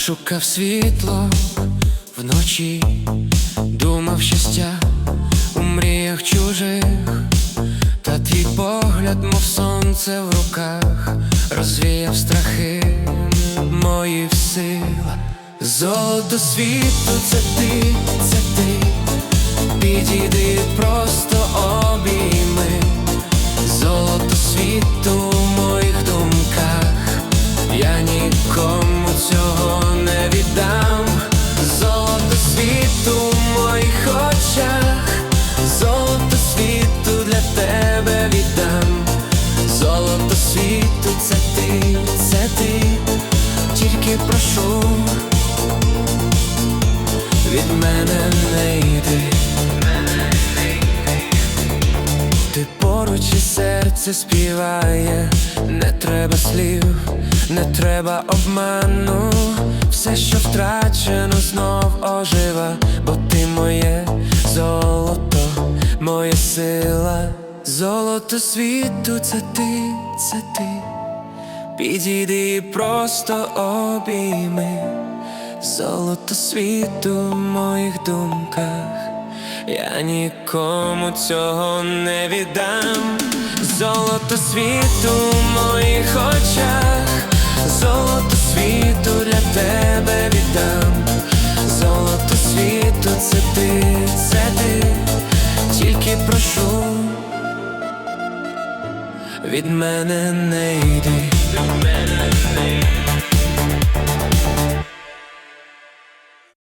шукав світло вночі, думав щастя у мріях чужих, та твій погляд, мов сонце в руках, розвіяв страхи мої сила. Золото світу, це ти, це ти, в моїх очах, золото світу для тебе віддам, золото світу, це ти, це ти, тільки прошу. Від мене не йди. Ти поруч і серце співає, не треба слів, не треба обману, все, що втрачено, знов ожива, бо моє золото, моя сила, золото світу, це ти, це ти, підійди просто обійми, золото світу в моїх думках. Я нікому цього не віддам, золото світу в моїх очах, золото це ти, це ти, тільки прошу, від мене не йди. Від мене не йди.